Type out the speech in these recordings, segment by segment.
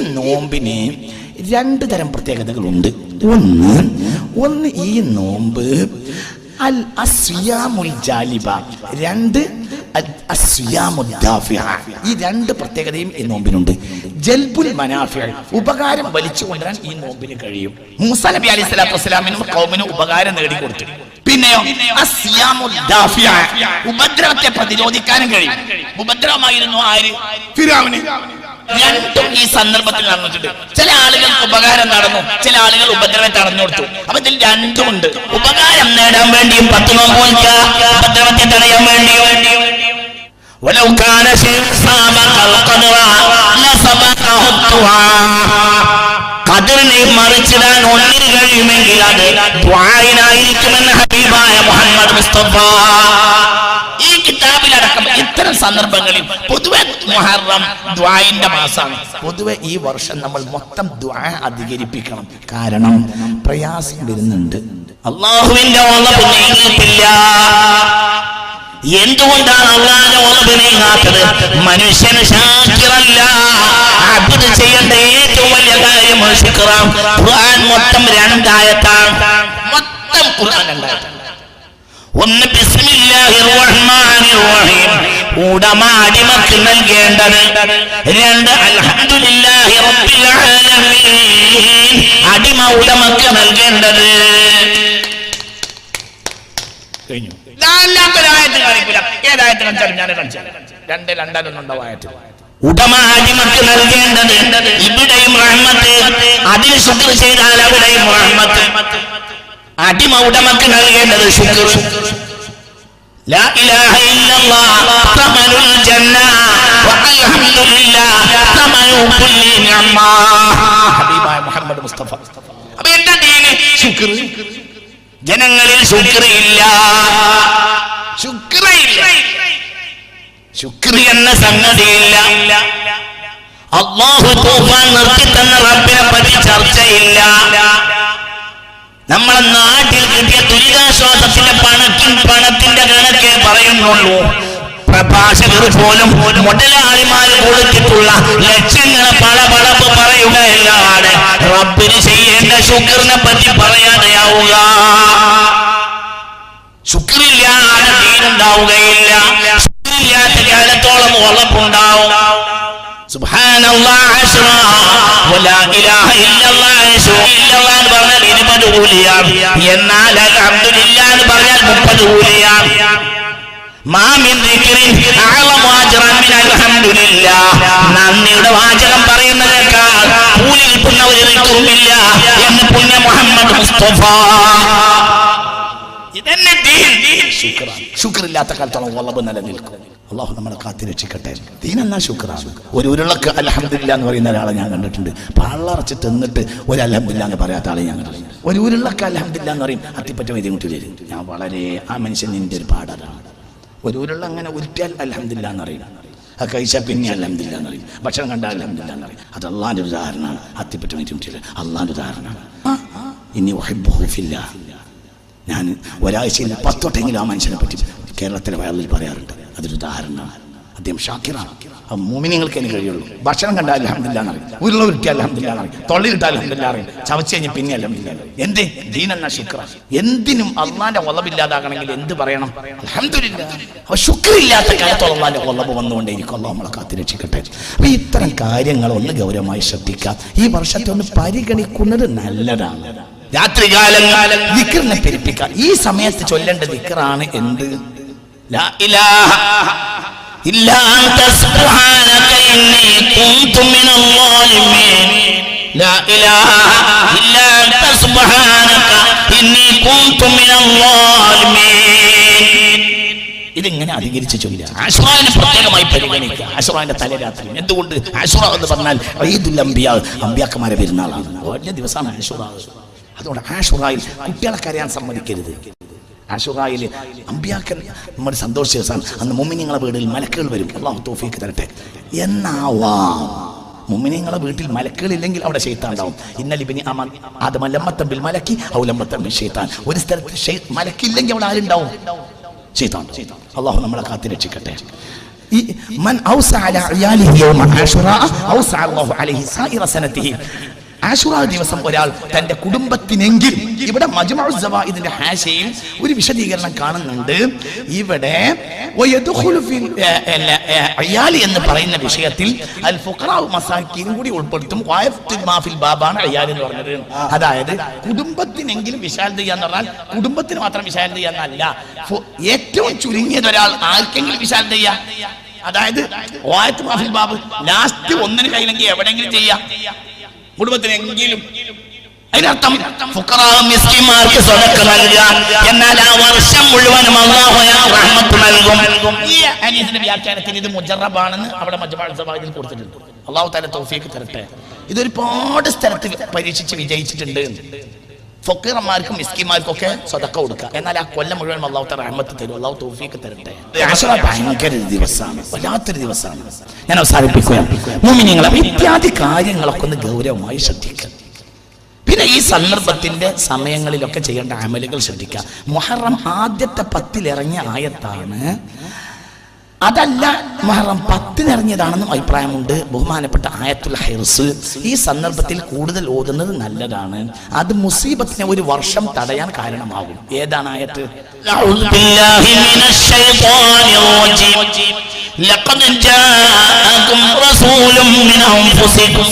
നോമ്പിന് രണ്ട് തരം പ്രത്യേകതകളുണ്ട്. ഒന്ന് ഒന്ന് ഈ നോമ്പ് അൽ ജാലിബ. രണ്ട്. ഈ രണ്ട് പ്രത്യേകതയും ഈ നോമ്പിനുണ്ട്. ജൽബുൽ ഉപകാരം വലിച്ചു കൊണ്ടുവരാൻ ഈ നോമ്പിന് കഴിയും. മൂസ നബി അലൈഹി സ്വലാത്തു വസ്സലാമിനും കൗമിനും ഉപകാരം നേടിക്കൊടുത്തു. പിന്നെയോ. ഉപദ്രവത്തെ പ്രതിരോധിക്കാനും കഴിയും. ഉപദ്രവമായിരുന്നു ആര്? രണ്ടും ഈ സന്ദർഭത്തിൽ നടന്നിട്ടുണ്ട് ചില ആളുകൾക്ക് ഉപകാരം നടന്നു ചില ആളുകൾ ഉപദ്രവം തടഞ്ഞു കൊടുത്തു അപ്പൊ ഇതിൽ രണ്ടും ഉണ്ട് ഉപകാരം നേടാൻ വേണ്ടിയും പത്ത് നോമ്പ് നോക്കുക ഉപദ്രവത്തെ തടയാൻ വേണ്ടിയും ولو كان شيء سابق القدر لسبقه الدعاء കതിറിനെ മറിച്ചിടാൻ ഒന്നിന് കഴിയുമെങ്കിൽ അത് ദ്വായിനായിരിക്കുമെന്ന് ഹബീബായ മുഹമ്മദ് മുസ്തഫ ഈ ഇത്തരം സന്ദർഭങ്ങളിൽ പൊതുവെ മുഹറം ദ്വായിന്റെ മാസമാണ് പൊതുവെ ഈ വർഷം നമ്മൾ മൊത്തം ദ്വാ അധികരിപ്പിക്കണം. കാരണം പ്രയാസം വരുന്നുണ്ട്. അള്ളാഹുവിന്റെ എന്തുകൊണ്ടാണ് അള്ളാന്റെ ഓളവ് മനുഷ്യൻ മനുഷ്യന് ശാക്കിറല്ല. അബ്ദ് ചെയ്യേണ്ട ഏറ്റവും വലിയ കാര്യം ശുക്രാം ഖുർആൻ മൊത്തം രണ്ടായത്താണ്. മൊത്തം ഖുർആൻ രണ്ടായത്താണ്. ഒന്ന് ബിസ്മില്ലാഹിർ റഹ്മാനിർ റഹീം. ഉടമ അടിമക്ക് നൽകേണ്ടത്. രണ്ട് അൽഹംദുലില്ലാഹി റബ്ബിൽ ആലമീൻ. അടിമ ഉടമക്ക് നൽകേണ്ടത്. കഴിഞ്ഞു. രണ്ട് രണ്ടാലൊന്നും ഉടമ അടിമക്ക് നൽകേണ്ടത്. ഇവിടെയും റഹ്മത്ത്. അതിൽ ശുക്ർ ചെയ്താൽ അവിടെയും റഹ്മത്ത്. അടിമ ഉടമക്ക് നൽകേണ്ടത് ശുക്ർ. لا إله إلا الله ثمن الجنة والحمد لله ثمن كل نعمة حبيبي محمد مصطفى അപ്പൊ എന്താ ദീന്? ശുക്ർ. ജനങ്ങളിൽ ശുക്രയില്ല ശുക്രി എന്ന സംഗതിയില്ല. അള്ളാഹു തോഫാൻ നിർത്തി തന്ന റബ്ബിനെ പറ്റി ചർച്ചയില്ല. നമ്മളെ നാട്ടിൽ കിട്ടിയ ദുരിതാശ്വാസത്തിന്റെ പണക്കും പണത്തിന്റെ കണക്കേ പറയുന്നുള്ളൂ. പ്രഭാഷകർ പോലും മുതലാളിമാർ കൊടുത്തിട്ടുള്ള ലക്ഷങ്ങളെ പളപളപ്പ് പറയുകയല്ലാതെ റബ്ബിന് ചെയ്യേണ്ട ശുക്രനെ പറ്റി പറയാതെയാവുക. ശുക്രില്ലാതെ തീരുണ്ടാവുകയില്ല ശുക്രില്ലാത്ത കാലത്തോളം ഉറപ്പുണ്ടാവും. എന്നാൽ അൽഹംദുലില്ലാഹ് എന്ന് പറഞ്ഞാൽ മുപ്പത് കൂലിയാണ്. നന്ദിയുടെ വാചകം പറയുന്നതേക്കാൾ കൂലി കിട്ടുന്ന ഒരു എന്ന് പുണ്യ മുഹമ്മദ് മുസ്തഫ. ശുക്രില്ലാത്ത കാലത്തോളം വള്ളബ് നിലനിൽക്കും. അള്ളാഹു നമ്മളെ കാത്തി രക്ഷിക്കട്ടെ ദീൻ എന്നാ ശുക്രാണ്. ഒരു ഉരുളക്ക് അലഹമില്ല എന്ന് പറയുന്ന ഒരാളെ ഞാൻ കണ്ടിട്ടുണ്ട്. പള്ളറച്ച് തിന്നിട്ട് ഒരു അലഹമില്ല എന്ന് പറയാത്ത ആളെ ഞാൻ കണ്ടിട്ടുണ്ട്. ഒരു ഉരുളക്ക് അലഹമില്ല എന്ന് പറയും അത്തിപ്പറ്റ വരും. ഞാൻ വളരെ ആ മനുഷ്യൻ എന്റെ ഒരു പാടാണ് ഒരു ഉരുള അങ്ങനെ ഉരുട്ടിയാൽ അലഹമില്ല എന്ന് അറിയില്ല ആ കഴിച്ചാൽ പിന്നെ അലഹമില്ല എന്ന് പറയും. ഭക്ഷണം കണ്ടാൽ അലഹമില്ല എന്ന് പറയും. അത് അള്ളാന്റെ ഉദാഹരണമാണ്. അത്തിപ്പറ്റ വൈദ്യുട്ടി അള്ളാന്റെ ഉദാഹരണമാണ്. ഇനി വഹിബുഹില്ല ഞാൻ ഒരാഴ്ചയിൽ പത്തൊട്ടെങ്കിലും ആ മനുഷ്യനെ പറ്റി കേരളത്തിലെ വയറിൽ പറയാറുണ്ട്. അതൊരു ഉദാഹരണമാണ് അദ്ദേഹം ഷാക്കിറാണ്. ആ മൂമിനിങ്ങൾക്ക് എനിക്ക് കഴിയുള്ളൂ. ഭക്ഷണം കണ്ടാൽ അലഹമില്ല എന്നറിയും ഉരുള ഉരുട്ടിയാൽ അലഹമില്ല എന്നറിയും തൊള്ളിലിട്ട് അലഹമില്ല അറിയും. ചവച്ച് കഴിഞ്ഞ് പിന്നെ അലഹമില്ല എന്ത്? ദീനെന്ന ശുക്ര. എന്തിനും അള്ളാന്റെ ഒളവില്ലാതാകണമെങ്കിൽ എന്ത് പറയണം? അലഹമില്ല ശുക്രില്ലാത്ത കാലത്ത് അള്ളാന്റെ ഒളവ് വന്നുകൊണ്ടേയിരിക്കും. അള്ളാഹ് നമ്മളെ കാത്തിരക്ഷിക്കട്ടെ അപ്പൊ ഇത്തരം കാര്യങ്ങൾ ഒന്ന് ഗൗരവമായി ശ്രദ്ധിക്കാം ഈ വർഷത്തെ ഒന്ന് പരിഗണിക്കുന്നത് നല്ലതാണ്. രാത്രികാലം വിക്രനെ പെരുപ്പിക്കാം ഈ സമയത്ത് ചൊല്ലേണ്ട വിക്രാണ് എന്ത്? ഇതിങ്ങനെ അധികരിച്ച് ചൊല്ലുക. ആശ്വാനെ പ്രത്യേകമായി പരിഗണിക്കുക. ആശ്വാന്റെ തലരാത്രി എന്തുകൊണ്ട്? ആശ്വറ എന്ന് പറഞ്ഞാൽ അംബിയ അമ്പ്യാക്കന്മാരെ പെരുന്നാളാണ്. വലിയ ദിവസമാണ് ആശ്വറ അതുകൊണ്ട് ആഷുറായിൽ കുട്ടികളെ കരയാൻ സമ്മതിക്കരുത്. ആഷുറായിൽ അമ്പ്യാക്കൻ നമ്മുടെ സന്തോഷ ദിവസം. അന്ന് മുമ്മിനിങ്ങളെ വീട്ടിൽ മലക്കുകൾ വരും. അള്ളാഹു തോഫിക്ക് തരട്ടെ. എന്നാവാം മുമ്മിനിങ്ങളെ വീട്ടിൽ മലക്കുകളില്ലെങ്കിൽ അവിടെ ഷെയ്ത്താൻ ഉണ്ടാവും. ഇന്നലെ ഇബിനി അമ ആദമല്ലമ്മത്തമ്പിൽ മലക്കി ഔലമ്മത്തമ്പിൽ ഷെയ്ത്താൻ ഒരു സ്ഥലത്ത് മലക്കില്ലെങ്കിൽ അവിടെ ആരുണ്ടാവും ഷെയ്ത്താൻ അള്ളാഹു നമ്മളെ കാത്തി രക്ഷിക്കട്ടെ. മൻ ഔസഅ അലാ അയാലിഹി യൗമ ആശുറാ ഔസഅ അല്ലാഹു അലൈഹി സായിറ സനതിഹി ആശുറ ദിവസം ഒരാൾ തന്റെ കുടുംബത്തിനെങ്കിൽ ഇവിടെ ഇതിന്റെ ഹാശയിൽ ഒരു വിശദീകരണം കാണുന്നുണ്ട്. ഇവിടെ അയാലി എന്ന് പറയുന്ന വിഷയത്തിൽ അൽ കൂടി ഉൾപ്പെടുത്തും. വായഫ്തു മാ ഫിൽ ബാബാണ് അയാലി എന്ന് പറഞ്ഞത്. അതായത് കുടുംബത്തിനെങ്കിലും വിശാലത ചെയ്യാന്ന് പറഞ്ഞാൽ കുടുംബത്തിന് മാത്രം വിശാലത ചെയ്യാന്നല്ല ഏറ്റവും ചുരുങ്ങിയത് ഒരാൾ ആർക്കെങ്കിലും വിശാലത അതായത് വായത്ത് മാഫിൽ ബാബ് ലാസ്റ്റ് ഒന്നിന് കഴിയില്ലെങ്കിൽ എവിടെയെങ്കിലും ചെയ്യാം. കുടുംബത്തിനെങ്കിലും. എന്നാൽ ആ വർഷം മുഴുവനും ഈ വ്യാഖ്യാനത്തിന് ഇത് മുജറബാണെന്ന് അവിടെ സവാദിൽ കൊടുത്തിട്ടുണ്ട്. അള്ളാഹു താല തൗഫീക്ക് തരട്ടെ. ഇത് ഒരുപാട് സ്ഥലത്ത് പരീക്ഷിച്ച് വിജയിച്ചിട്ടുണ്ട് ഫക്കീറന്മാർക്കും മിസ്കിമാർക്കും ഒക്കെ സ്വതക്ക കൊടുക്കുക. എന്നാൽ ആ കൊല്ലം മുഴുവൻ അള്ളാഹു താല റഹ്മത്ത് തരും. അള്ളാഹു തൗഫീക്ക് തരട്ടെ. ഭയങ്കര ദിവസമാണ്. വല്ലാത്തൊരു ദിവസമാണ്. ഞാൻ അവസാനിപ്പിക്കുകയാണ്. മുമിനിങ്ങളെ ഇത്യാദി കാര്യങ്ങളൊക്കെ ഒന്ന് ഗൗരവമായി ശ്രദ്ധിക്കുക. പിന്നെ ഈ സന്ദർഭത്തിന്റെ സമയങ്ങളിലൊക്കെ ചെയ്യേണ്ട അമലുകൾ ശ്രദ്ധിക്കുക. മുഹറം ആദ്യത്തെ പത്തിലിറങ്ങിയ ആയത്താണ് അതല്ല മുഹറം പത്തിനിറങ്ങിയതാണെന്നും അഭിപ്രായമുണ്ട് ബഹുമാനപ്പെട്ട ആയത്തുൽ ഹൈർസ് ഈ സന്ദർഭത്തിൽ കൂടുതൽ ഓതുന്നത് നല്ലതാണ് അത് മുസീബത്തിനെ ഒരു വർഷം തടയാൻ കാരണമാകും ഏതാണ് ആയത്ത് أعوذ بالله من الشيطان الرجيم لقد جاءكم رسول من أنفسكم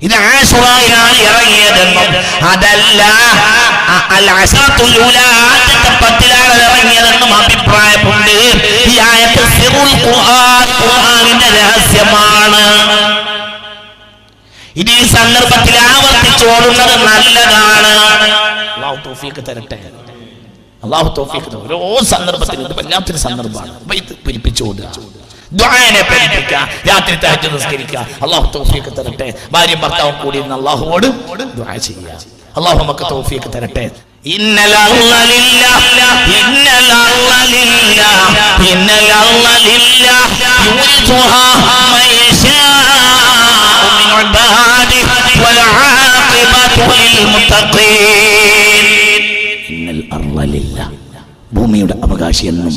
ഇത് ആശുറായിലാണ് ഇറങ്ങിയതെന്നും അതല്ല അൽ അസത്തുൽ പത്തിലാണ് ഇറങ്ങിയതെന്നും അഭിപ്രായമുണ്ട്. സിറുൽ ഖുർആൻ ഖുർആനിന്റെ രഹസ്യമാണ്. ഇനി ഈ സന്ദർഭത്തിൽ ആവർത്തിച്ചോടുന്നത് നല്ലതാണ്. അള്ളാഹു തൗഫീഖ് തരട്ടെ. അള്ളാഹു തൗഫീഖ്. ഓരോ സന്ദർഭത്തിലും ഇത് വല്ലാത്തൊരു സന്ദർഭമാണ്. അപ്പൊ ഇത് പിരിപ്പിച്ചു രാത്രി തഹജ്ജു നിസ്കരിക്കുക. അള്ളാഹു തൗഫീഖ് തരട്ടെ. ഭാര്യ ഭർത്താവും കൂടി ഇരുന്ന് അള്ളാഹുവോട് ദുആ ചെയ്യുക. അള്ളാഹു നമുക്ക് തൗഫീഖ് തരട്ടെ. إن ഭൂമിയുടെ അവകാശി എന്നും.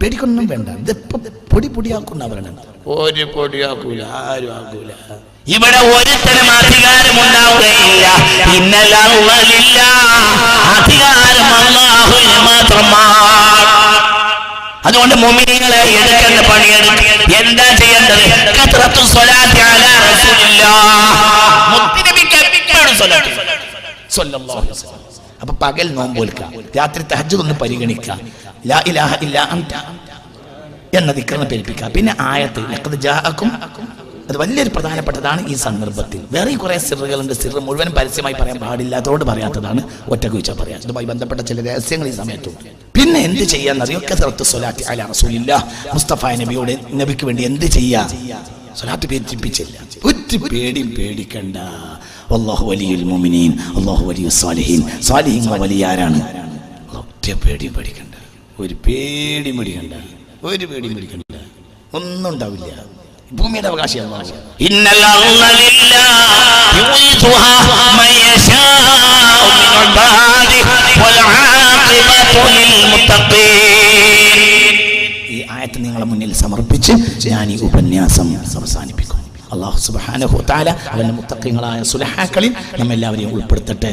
പേടിക്കൊന്നും വേണ്ട. ഇതിപ്പോ പൊടി പൊടിയാക്കുന്ന അവരാണ്. ഒരു പൊടിയാക്കൂല ആരും ആക്കൂല. ഇവിടെ ഒരുത്തരം അധികാരം ഉണ്ടാവുകയില്ല ഇന്നലില്ല അധികാരം അള്ളാഹുവിന് മാത്രമാണ്. അതുകൊണ്ട് മുമിനികളെ എടുക്കേണ്ട പണിയാണ്. എന്താ ചെയ്യേണ്ടത്. അപ്പൊ പകൽ നോമ്പോൽക്ക രാത്രി തഹജ്ജുദ് ഒന്ന് അൻത എന്ന ദിക്കറിനെ പേൽപ്പിക്കാം പിന്നെ ആയത്ത് ജാഅക്കും അത് വലിയൊരു പ്രധാനപ്പെട്ടതാണ് ഈ സന്ദർഭത്തിൽ. വേറെ കുറേ സിറുകളുണ്ട്. സിറ് മുഴുവൻ പരസ്യമായി പറയാൻ പാടില്ലാത്തതുകൊണ്ട് പറയാത്തതാണ് ഒറ്റയ്ക്ക് വെച്ചാൽ പറയാം ഇതുമായി ബന്ധപ്പെട്ട ചില രഹസ്യങ്ങൾ ഈ സമയത്തുണ്ട് പിന്നെ എന്ത് ചെയ്യാന്നറിയൊക്കെ കസറത്ത് സ്വലാത്തി അല റസൂലില്ല. മുസ്തഫ നബിയോട് നബിക്ക് വേണ്ടി എന്ത് ചെയ്യാ? സൊലാത്ത് പേരിപ്പിച്ചില്ല ഒറ്റ പേടിയും പേടിക്കണ്ട. അള്ളാഹു വലിയുൽ അള്ളാഹു വലിയ സ്വാലിഹീൻ. സ്വാലിഹി വലിയ ആരാണ്? ഒറ്റ പേടിയും പേടിക്കണ്ട. ഒരു പേടി പേടിക്കണ്ട. ഒരു പേടിയും പേടിക്കണ്ട. ഒന്നും ഉണ്ടാവില്ല. ഭൂമിയുടെ അവകാശി ഈ ആയത്ത് നിങ്ങളുടെ മുന്നിൽ സമർപ്പിച്ച് ഞാൻ ഈ ഉപന്യാസം അവസാനിപ്പിക്കും. അള്ളാഹു സുബാന ഹുത്താല അവന്റെ മുത്തക്കങ്ങളായ സുലഹാക്കളിൽ നമ്മെല്ലാവരെയും ഉൾപ്പെടുത്തട്ടെ.